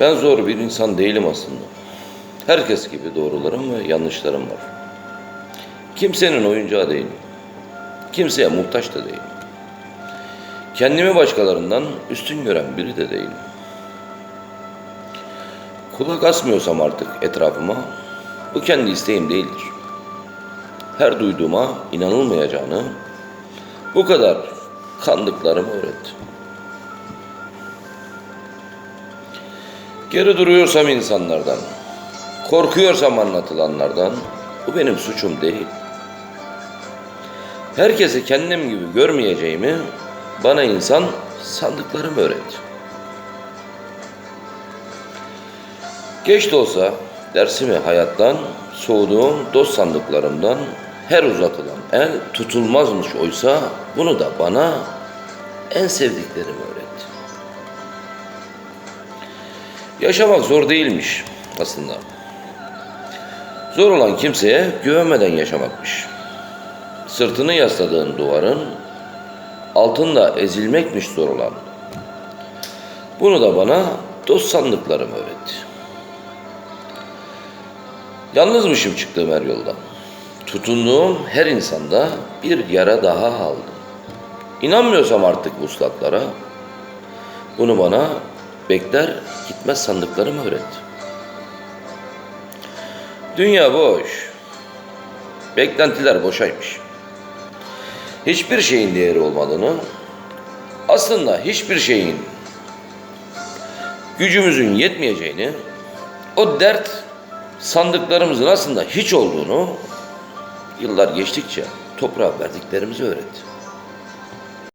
Ben zor bir insan değilim aslında. Herkes gibi doğrularım ve yanlışlarım var. Kimsenin oyuncağı değilim. Kimseye muhtaç da değilim. Kendimi başkalarından üstün gören biri de değilim. Kulak asmıyorsam artık etrafıma, bu kendi isteğim değildir. Her duyduğuma inanılmayacağını, bu kadar kandıklarımı öğretti. Geri duruyorsam insanlardan, korkuyorsam anlatılanlardan, bu benim suçum değil. Herkesi kendim gibi görmeyeceğimi bana insan sandıklarım öğretti. Geç de olsa dersimi hayattan, soğuduğum dost sandıklarımdan her uzatılan el tutulmazmış oysa bunu da bana en sevdiklerim öğretti. Yaşamak zor değilmiş aslında. Zor olan kimseye güvenmeden yaşamakmış. Sırtını yasladığın duvarın altında ezilmekmiş zor olan. Bunu da bana dost sandıklarım öğretti. Yalnızmışım çıktığım her yolda. Tutunduğum her insanda bir yara daha aldım. İnanmıyorsam artık vuslatlara, bunu bana bekler gitmez sandıklarım öğretti. Dünya boş. Beklentiler boşaymış. Hiçbir şeyin değeri olmadığını, aslında hiçbir şeyin gücümüzün yetmeyeceğini, o dert sandıklarımızın aslında hiç olduğunu yıllar geçtikçe toprağa verdiklerimizi öğretti.